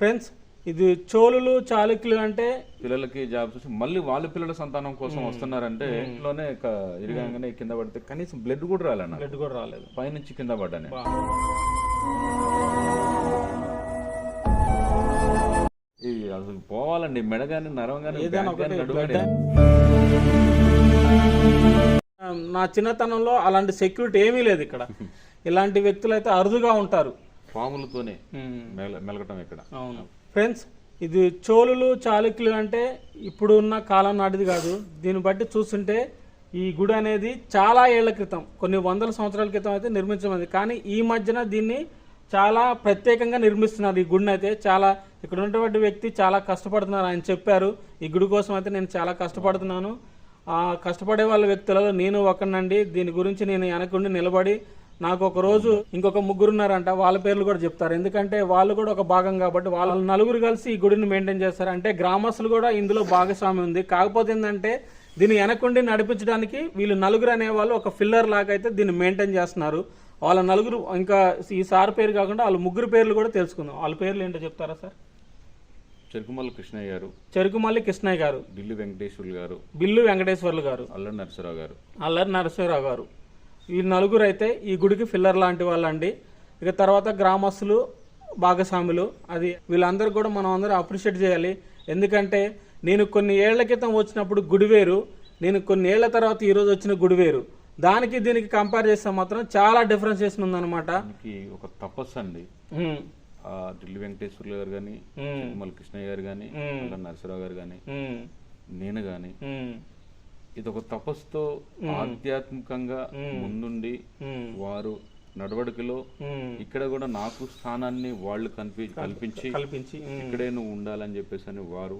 Friends ఇది చోళులు చాళుక్యులు అంటే పిల్లలకి జాబ్స్ వచ్చి మళ్ళీ వాళ్ళ పిల్లల సంతానం కోసం వస్తున్నారంటే ఇంట్లోనే ఇరగంగానే కింద పడితే కనీసం బ్లడ్ కూడా రాలన్న బ్లడ్ కూడా రాలేదు. పైనుంచి కింద పడ్డాను. ఇది అసలు పోవాలండి మెడ కానీ నరం కానీ. నా చిన్నతనంలో అలాంటి సెక్యూరిటీ ఏమీ లేదు ఇక్కడ. ఇలాంటి వ్యక్తులు అయితే అరుదుగా ఉంటారు. పాములతోనే మెల- మెలగటం ఇక్కడ. అవును. ఫ్రెండ్స్ ఇది చోళులు చాళుక్యులు అంటే ఇప్పుడు ఉన్న కాలం నాటిది కాదు. దీన్ని బట్టి చూస్తుంటే ఈ గుడి అనేది చాలా ఏళ్ళ క్రితం కొన్ని వందల సంవత్సరాల క్రితం అయితే నిర్మించబడింది. కానీ ఈ మధ్యన దీన్ని చాలా ప్రత్యేకంగా నిర్మిస్తున్నారు ఈ గుడిని అయితే. చాలా ఇక్కడ ఉన్నటువంటి వ్యక్తి చాలా కష్టపడుతున్నారు ఆయన చెప్పారు. ఈ గుడి కోసం అయితే నేను చాలా కష్టపడుతున్నాను. ఆ కష్టపడే వాళ్ళ వ్యక్తులలో నేను ఒకనండి దీని గురించి నేను వెనకుండి నిలబడి నాకు ఒక రోజు ఇంకొక ముగ్గురు ఉన్నారంట వాళ్ళ పేర్లు కూడా చెప్తారు. ఎందుకంటే వాళ్ళు కూడా ఒక భాగం కాబట్టి వాళ్ళ నలుగురు కలిసి ఈ గుడిని మెయింటైన్ చేస్తారు అంటే గ్రామస్తులు కూడా ఇందులో భాగస్వామ్యం ఉంది. కాకపోతే ఏంటంటే దీన్ని వెనకుండి నడిపించడానికి వీళ్ళు నలుగురు అనేవాళ్ళు ఒక ఫిల్లర్ లాగా అయితే దీన్ని మెయింటైన్ చేస్తున్నారు. వాళ్ళ నలుగురు ఇంకా ఈ సార్ పేరు కాకుండా వాళ్ళ ముగ్గురు పేర్లు కూడా తెలుసుకుందాం. వాళ్ళ పేర్లు ఏంటో చెప్తారా సార్? చెరుకుమల్ల కృష్ణయ్య గారు చెరుకుమల్లి కృష్ణయ్య గారు ఢిల్లీ వెంకటేశ్వర్లు గారు బిల్లు వెంకటేశ్వర్లు గారు అల్లరి నరసరావు గారు. అల్లరి నరసింహరావు గారు. ఈ నలుగురు అయితే ఈ గుడికి ఫిల్లర్ లాంటి వాళ్ళండి. ఇక తర్వాత గ్రామస్తులు భాగస్వాములు అది వీళ్ళందరూ కూడా మనం అందరూ అప్రిషియేట్ చేయాలి. ఎందుకంటే నేను కొన్ని ఏళ్ళ క్రితం వచ్చినప్పుడు గుడి వేరు నేను కొన్ని ఏళ్ళ తర్వాత ఈ రోజు వచ్చిన గుడి వేరు. దానికి దీనికి కంపేర్ చేస్తే మాత్రం చాలా డిఫరెన్సియేషన్ ఉందన్నమాట. ఒక తపస్సు అండి. ఢిల్లీ వెంకటేశ్వర్లు గారు కానీ కృష్ణయ్య గారు కానీ నరసరావు గారు కానీ నేను కానీ ఇది ఒక తపస్సుతో ఆధ్యాత్మికంగా ముందుండి వారు నడవడికలో. ఇక్కడ కూడా నాకు స్థానాన్ని వాళ్ళు కల్పి కల్పించి కల్పించి ఇక్కడే నువ్వు ఉండాలని చెప్పేసి అని వారు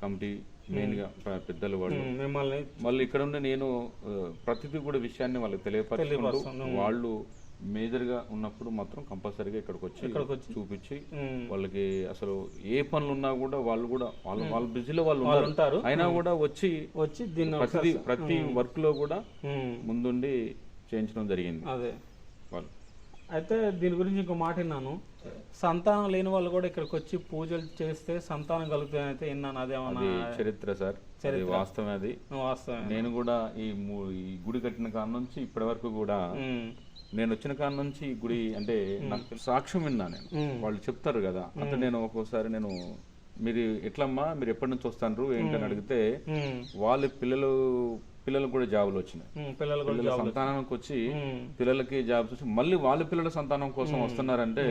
కమిటీ మెయిన్గా పెద్దలు వాళ్ళు మిమ్మల్ని మళ్ళీ ఇక్కడ ఉండి నేను ప్రతిదీ కూడా విషయాన్ని వాళ్ళకి తెలియపరచుకుంటూ తెలియపరుస్తున్నాను. వాళ్ళు మేజర్గా ఉన్నప్పుడు మాత్రం కంపల్సరీగా ఇక్కడికి వచ్చి ఇక్కడికి వచ్చి. చూపించి వాళ్ళకి అసలు ఏ పనులు ఉన్నా కూడా వాళ్ళు కూడా వాళ్ళ వాళ్ళ బిజీలో వాళ్ళు ఉంటారు. అయినా కూడా వచ్చి వచ్చి దీన్ని ప్రతి ప్రతి వర్క్లో కూడా ముందుండి చేయించడం జరిగింది. అదే. వాళ్ళు. అయితే దీని గురించి ఇంకో మాట విన్నాను. సంతానం లేని వాళ్ళు కూడా ఇక్కడికి వచ్చి పూజలు చేస్తే సంతానం కలుగుతుందని అయితే విన్నాను. అదేమన్నా అది చరిత్ర సార్. వాస్తవం అది. వాస్తవం నేను కూడా ఈ గుడి కట్టిన కాడ నుంచి ఇప్పటి వరకు కూడా నేను వచ్చిన కాడ నుంచి ఈ గుడి అంటే నాకు సాక్ష్యం విన్నా నేను. వాళ్ళు చెప్తారు కదా అంటే నేను ఒక్కోసారి నేను మీరు ఎట్లమ్మా మీరు ఎప్పటి నుంచి వస్తాను ఏంటని అడిగితే వాళ్ళ పిల్లలు పిల్లలకు కూడా జాబులు వచ్చినాయి. పిల్లలు సంతానానికి వచ్చి పిల్లలకి జాబ్స్ వచ్చి మళ్ళీ వాళ్ళ పిల్లల సంతానం కోసం వస్తున్నారంటే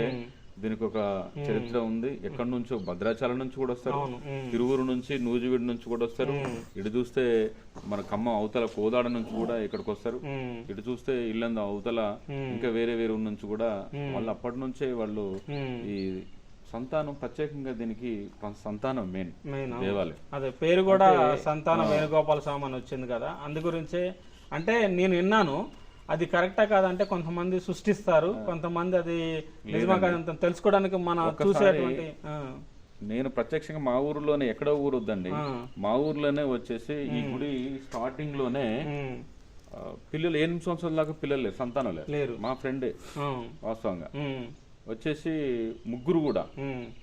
దీనికి ఒక చరిత్ర ఉంది. ఎక్కడి నుంచో? భద్రాచలం నుంచి కూడా వస్తారు. తిరువురు నుంచి నూజివీడు నుంచి కూడా వస్తారు. ఇటు చూస్తే మన ఖమ్మం అవతల కోదాడ నుంచి కూడా ఇక్కడికి వస్తారు. ఇటు చూస్తే ఇల్లంద అవతల ఇంకా వేరే వేరే నుంచి కూడా వాళ్ళు అప్పటి నుంచే వాళ్ళు ఈ సంతానం ప్రత్యేకంగా దీనికి సంతానం మెయిన్. దేవాలయం. అదే పేరు కూడా సంతాన వేణుగోపాల స్వామి అని వచ్చింది కదా. అందు గురించే అంటే నేను విన్నాను అది కరెక్టా కాదంటే కొంతమంది సృష్టిస్తారు కొంతమంది అది నిజమా కాదంత తెలుసుకోవడానికి మన చూసేటువంటి నేను ప్రత్యక్షంగా మా ఊరిలోనే ఎక్కడో ఊరు వద్దండి మా ఊర్లోనే వచ్చేసి ఈ గుడి స్టార్టింగ్లోనే పిల్లలు ఎనిమిది సంవత్సరాల దాకా పిల్లలు లేరు సంతానం లేరు. మా ఫ్రెండే వాస్తవంగా. వచ్చేసి ముగ్గురు కూడా.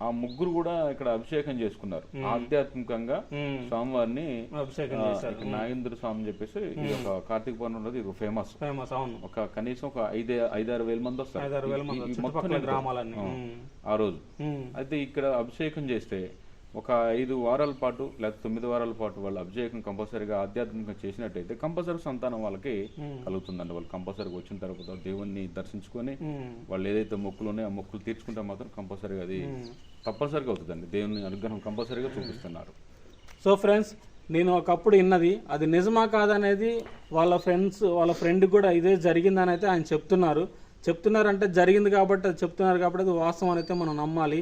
ఆ ముగ్గురు కూడా ఇక్కడ అభిషేకం చేసుకున్నారు. ఆధ్యాత్మికంగా స్వామివారిని నాగేంద్ర స్వామి చెప్పేసి ఇది ఒక కార్తీక పౌర్ణమి రోజు ఇది ఫేమస్ ఫేమస్ అవును. ఒక కనీసం ఒక ఐదే ఐదారు వేల మంది వస్తారు. ఆ, రోజు. అయితే ఇక్కడ అభిషేకం చేస్తే ఒక ఐదు వారాల పాటు లేకపోతే తొమ్మిది వారాల పాటు వాళ్ళు అభిషేకం కంపల్సరీగా ఆధ్యాత్మికంగా చేసినట్టయితే కంపల్సరీ సంతానం వాళ్ళకి. కలుగుతుందండి. వాళ్ళు కంపల్సరీగా వచ్చిన తర్వాత దేవుణ్ణి దర్శించుకొని వాళ్ళు ఏదైతే మొక్కులు ఉన్నాయో ఆ మొక్కులు తీర్చుకుంటే మాత్రం కంపల్సరీగా అది తప్పనిసరిగా అవుతుందండి. దేవుని అనుగ్రహం కంపల్సరీగా చూపిస్తున్నారు. సో ఫ్రెండ్స్ నేను ఒకప్పుడు విన్నది అది నిజమా కాదనేది వాళ్ళ ఫ్రెండ్స్ వాళ్ళ ఫ్రెండ్ కూడా ఇదే జరిగిందని అయితే ఆయన చెప్తున్నారు. చెప్తున్నారంటే జరిగింది కాబట్టి అది చెప్తున్నారు కాబట్టి అది వాస్తవం అయితే మనం నమ్మాలి.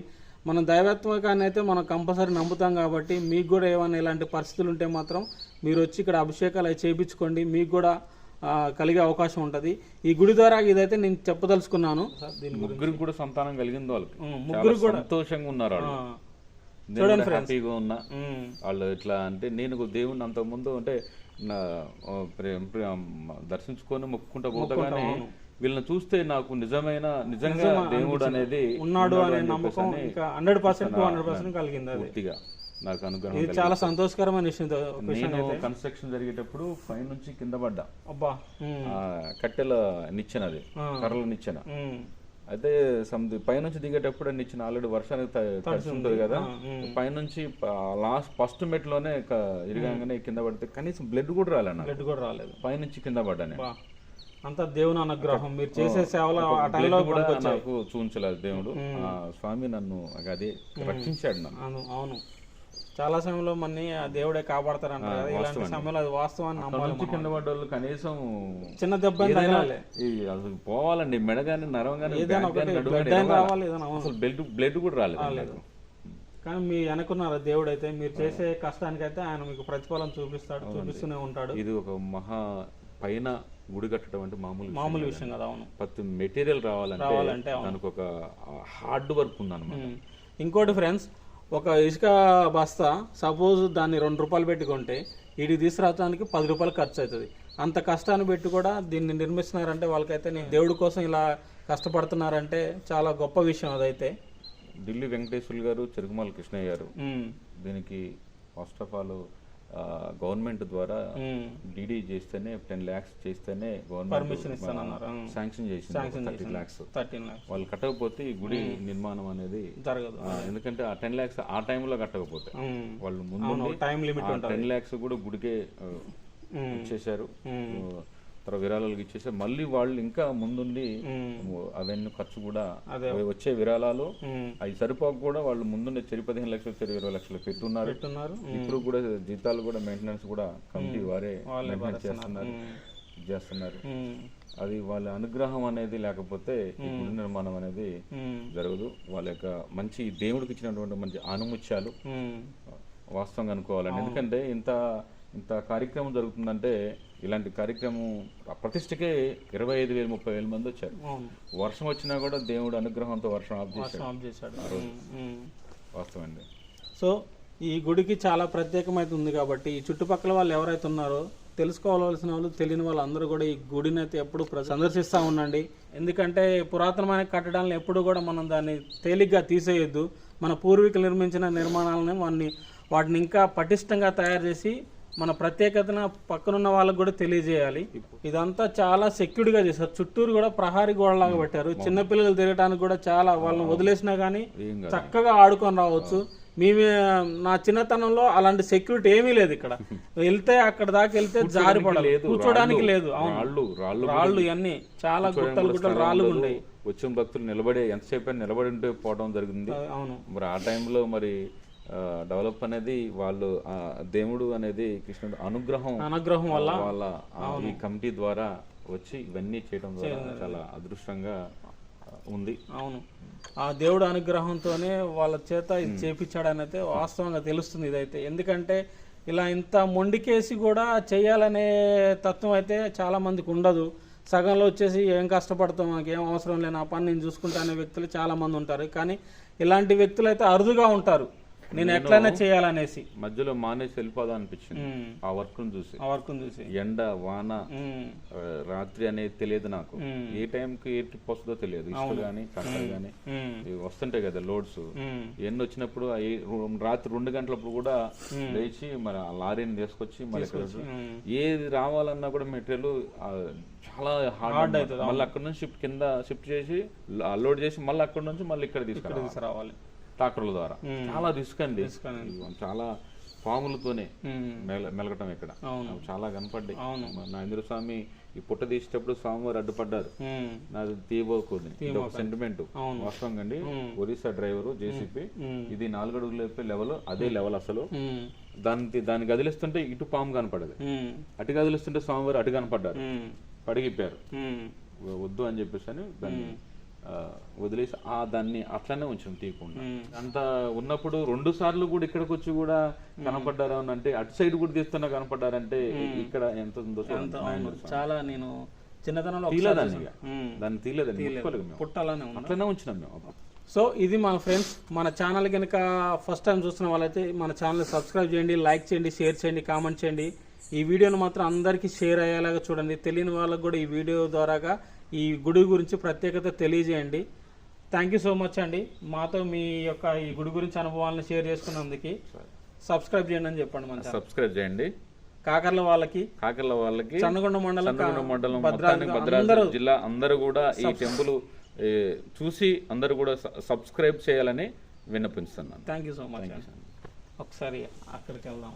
మనం దైవత్వకాన్ని అయితే మనం కంపల్సరీ నమ్ముతాం కాబట్టి మీకు కూడా ఏమైనా ఇలాంటి పరిస్థితులు ఉంటే మాత్రం మీరు వచ్చి ఇక్కడ అభిషేకాలు అవి చేయించుకోండి. మీకు కూడా కలిగే అవకాశం ఉంటుంది. ఈ గుడి ద్వారా ఇదైతే నేను చెప్పదలుచుకున్నాను. దీని ముగ్గురికి కూడా సంతానం కలిగింది వాళ్ళకి. ముగ్గురు కూడా. సంతోషంగా ఉన్నారు కూడా హ్యాపీగా ఉన్నా. వాళ్ళు ఇట్లా అంటే నేను దేవుణ్ణి అంత ముందు అంటే దర్శించుకొని మొక్కుకుంటా పోతా కానీ వీళ్ళని చూస్తే నాకు నిజమైన నిజంగా దేవుడు అనేది ఉన్నాడు అనే నమ్మకం ఇంకా హండ్రెడ్ పర్సెంట్ హండ్రెడ్ పర్సెంట్ కలిగింది పూర్తిగా నాకు అనుగ్రహం ఇది చాలా సంతోషకరమైన విషయం నేను కన్స్ట్రక్షన్ జరిగేటప్పుడు పై నుంచి కింద పడ్డా. అబ్బా కట్టెల నిచ్చెన అది కర్రల నిచ్చెన. అయితే సమ్ది పైనుంచి దిగేటప్పుడు నిచ్చెన ఆల్రెడీ వర్షానికి తడిసి ఉంటుంది కదా. పైనుంచి లాస్ట్ ఫస్ట్ మెట్లోనే ఇరగానే కింద పడితే కనీసం బ్లడ్ కూడా రాలే బ్లడ్ కూడా రాలేదు. పైనుంచి కింద పడ్డా నేను అంతా దేవుని అనుగ్రహం. మీరు చేసే సేవలు ఆ టైంలో కూడా నాకు చూపించలేదు దేవుడు. ఆ స్వామి నన్ను అదే రక్షించాడు నన్ను. అవును చాలా సమయంలో మన్ని ఆ దేవుడే కాపాడతారంటారు కదా. ఇలాంటి సమయంలో అది వాస్తవాన్ని నమ్మాలి కింద పడ్డ వాళ్ళు కనీసం చిన్న దెబ్బ అసలు పోవాలండి. మెడ కానీ నరం కానీ రావాలి. అసలు బ్లడ్ బ్లడ్ కూడా రాలేదు. కానీ మీ అనుకున్నారు దేవుడు అయితే మీరు చేసే కష్టానికి అయితే ఆయన మీకు ప్రతిఫలం చూపిస్తాడు చూపిస్తూనే ఉంటాడు. ఇది ఒక మహా పైన గుడి కట్టడం అంటే మామూలు మామూలు విషయం కదా అవును. ప్రతి మెటీరియల్ రావాలంటే రావాలంటే దానికి ఒక హార్డ్ వర్క్ ఉందన్నమాట. ఇంకోటి ఫ్రెండ్స్ ఒక ఇసుక బస్తా సపోజ్ దాన్ని రెండు రూపాయలు పెట్టి కొంటే ఇది తీసుకురావడానికి పది రూపాయలు ఖర్చు అవుతుంది అంత కష్టాన్ని పెట్టి కూడా దీన్ని నిర్మిస్తున్నారంటే వాళ్ళకైతే నేను దేవుడి కోసం ఇలా కష్టపడుతున్నారంటే చాలా గొప్ప విషయం అదైతే. ఢిల్లీ వెంకటేశ్వర్లు గారు చెరుకుమాల కృష్ణయ్య గారు. దీనికి ఫస్ట్ ఆఫ్ ఆల్ గవర్నమెంట్ ద్వారా. డీడీ చేస్తేనే టెన్ ల్యాక్స్ చేస్తేనే పర్మిషన్ గవర్నమెంట్. శాంక్షన్ చేసింది థర్టీ ల్యాక్స్ వాళ్ళు కట్టకపోతే ఈ గుడి నిర్మాణం అనేది జరగదు ఎందుకంటే ఆ టెన్ ల్యాక్స్ ఆ టైంలో కట్టకపోతే. వాళ్ళు ముందు టైం లిమిట్ టెన్ ల్యాక్స్ కూడా గుడికే. ఇచ్చేశారు ఉమ్. తర్వాత విరాళాలకు ఇచ్చేసారు మళ్ళీ వాళ్ళు ఇంకా ముందుండి. అవన్నీ ఖర్చు కూడా. వచ్చే విరాళాలు. అవి సరిపోక కూడా వాళ్ళు ముందుండే చెరి పదిహేను లక్షలు చెరి ఇరవై లక్షలు పెట్టున్నారు ఇప్పుడు కూడా జీతాలు కూడా మెయింటెనెన్స్ కూడా కమిటీ వారే మెయింటెనెన్స్ చేస్తున్నారు చేస్తున్నారు. అది వాళ్ళ అనుగ్రహం అనేది లేకపోతే గుడి నిర్మాణం అనేది. జరగదు వాళ్ళ యొక్క మంచి దేవుడికి ఇచ్చినటువంటి మంచి ఆనుముత్యాలు. వాస్తవంగా అనుకోవాలండి ఎందుకంటే ఇంత ఇంత కార్యక్రమం జరుగుతుందంటే ఇలాంటి కార్యక్రమం ప్రతిష్టకే ఇరవై ఐదు వేలు ముప్పై వేల మంది వచ్చారు. వర్షం వచ్చినా కూడా దేవుడు అనుగ్రహంతో వర్షం ఆఫ్ చేశాడు. ఆఫ్ చేశాడు. ఉమ్. ఉమ్. వాస్తవం అండి సో ఈ గుడికి చాలా ప్రత్యేకమైతే ఉంది కాబట్టి ఈ చుట్టుపక్కల వాళ్ళు ఎవరైతే ఉన్నారో తెలుసుకోవాల్సిన వాళ్ళు తెలియని వాళ్ళు అందరూ కూడా ఈ గుడిని అయితే ఎప్పుడు సందర్శిస్తూ ఉండండి. ఎందుకంటే పురాతనమైన కట్టడాలను ఎప్పుడు కూడా మనం దాన్ని తేలిగ్గా తీసేయొద్దు. మన పూర్వీకులు నిర్మించిన నిర్మాణాలను వాటిని వాటిని ఇంకా పటిష్టంగా తయారు చేసి మన ప్రత్యేకతను పక్కనున్న వాళ్ళకు కూడా తెలియజేయాలి. ఇదంతా చాలా సెక్యూర్డ్గా చేశారు. చుట్టూరు కూడా ప్రహారీ గోడలాగా పెట్టారు. చిన్నపిల్లలు తిరగడానికి కూడా చాలా వాళ్ళని వదిలేసినా కానీ చక్కగా ఆడుకొని రావచ్చు. మేమే నా చిన్నతనంలో అలాంటి సెక్యూరిటీ ఏమీ లేదు ఇక్కడ. వెళ్తే అక్కడ దాకా వెళ్తే జారిపడాలి లేదు. కూర్చోడానికి లేదు. అవును. రాళ్ళు. రాళ్ళు రాళ్ళు ఇవన్నీ. చాలా గుట్టలు గుట్టలు రాళ్ళు ఉండేవి. వచ్చిన భక్తులు నిలబడే ఎంతసేపు నిలబడి ఉంటే పోవడం జరిగింది. అవును. మరి ఆ టైంలో మరి డెవలప్ అనేది వాళ్ళు ఆ దేవుడు అనేది కృష్ణుడు అనుగ్రహం అనుగ్రహం వల్ల వాళ్ళ ఈ కమిటీ ద్వారా వచ్చి ఇవన్నీ చేయడం ద్వారా చాలా అదృష్టంగా ఉంది. అవును. ఆ దేవుడు అనుగ్రహంతోనే వాళ్ళ చేత ఇది చేపించాడని అయితే వాస్తవంగా తెలుస్తుంది ఇదైతే. ఎందుకంటే ఇలా ఇంత మొండికేసి కూడా చేయాలనే తత్వం అయితే చాలా మందికి ఉండదు. సగంలో వచ్చేసి ఏం కష్టపడతాం మనకి ఏం అవసరం లేని ఆ పని నేను చూసుకుంటా అనే వ్యక్తులు చాలా మంది ఉంటారు. కానీ ఇలాంటి వ్యక్తులు అయితే అరుదుగా ఉంటారు. నేను ఎట్లయినా చేయాలనేసి. మధ్యలో మానేసి వెళ్ళిపోదాం అనిపించింది. ఆ వర్క్ చూసి. ఆ వర్క్ని చూసి. ఎండ వాన రాత్రి అనేది తెలియదు నాకు. ఏ టైంకి ఏ ట్రిప్ వస్తుందో తెలియదు. ఇసుక కానీ కట్టలు కానీ వస్తుంటాయి కదా లోడ్స్. ఎన్ని వచ్చినప్పుడు రాత్రి రెండు గంటలప్పుడు కూడా లేచి మరి ఆ లారీని తీసుకొచ్చి మరి ఉమ్. ఏది రావాలన్నా కూడా మెటీరియల్ చాలా హార్డ్ అవుతుంది మళ్ళీ అక్కడ నుంచి షిఫ్ట్ కింద షిఫ్ట్ చేసి అన్లోడ్ చేసి మళ్ళీ అక్కడ నుంచి మళ్ళీ ఇక్కడ తీసుకురావాలి. ట్రాక్టర్ల ద్వారా. చాలా రిస్క్ అండి. చాలా పాములతోనే. మెల మెలగటం ఇక్కడ చాలా కనపడ్డాయి. నాగేంద్ర స్వామి ఈ పుట్ట తీసేటప్పుడు స్వామివారు అడ్డుపడ్డారు. నాది తీయబోకుంది ఇది ఒక సెంటిమెంట్ అవును. వాస్తవంగా అండి ఒరిస్సా డ్రైవర్ జేసీపీ. ఇది నాలుగు అడుగులు లేపే లెవెల్ అదే లెవెల్ అసలు. దాన్ని దాన్ని కదిలిస్తుంటే ఇటు పాము కనపడదు. అటు కదిలిస్తుంటే స్వామివారు అటు కనపడ్డారు. పడిగిప్పారు. వద్దు అని చెప్పేసి అని దాన్ని వదిలేసి ఆ దాన్ని అట్లనే ఉంచాం తీయకుండా. అంత ఉన్నప్పుడు రెండు సార్లు కూడా ఇక్కడికి వచ్చి కూడా కనపడ్డారు అని అంటే అటు సైడ్ కూడా తీస్తున్నా కనపడ్డారంటే ఇక్కడ ఎంత ఉందో చాలా నేను చిన్నతనంలో. దాన్ని పుట్టాలనే అట్లనే ఉంచినాం మేము. సో ఇది మన ఫ్రెండ్స్ మన ఛానల్ కనుక ఫస్ట్ టైం చూస్తున్న వాళ్ళైతే మన ఛానల్ సబ్స్క్రైబ్ చేయండి లైక్ చేయండి షేర్ చేయండి కామెంట్ చేయండి. ఈ వీడియోను మాత్రం అందరికీ షేర్ అయ్యేలాగా చూడండి. తెలియని వాళ్ళకు కూడా ఈ వీడియో ద్వారాగా ఈ గుడి గురించి ప్రత్యేకత తెలియజేయండి. థ్యాంక్ యూ సో మచ్ అండి. మాతో మీ యొక్క ఈ గుడి గురించి అనుభవాలను షేర్ చేసుకున్నందుకు. సబ్స్క్రైబ్ చేయండి అని చెప్పండి మన. సబ్స్క్రైబ్ చేయండి. కాకర్ల వాళ్ళకి కాకర్ల వాళ్ళకి చన్నగొండ మండలం మండలం భద్రాద్రి జిల్లా అందరూ కూడా ఈ టెంపుల్ చూసి అందరూ కూడా సబ్స్క్రైబ్ చేయాలని విన్నపించుతున్నాను. థ్యాంక్ యూ సో మచ్ ఒకసారి అక్కడికి వెళ్దాం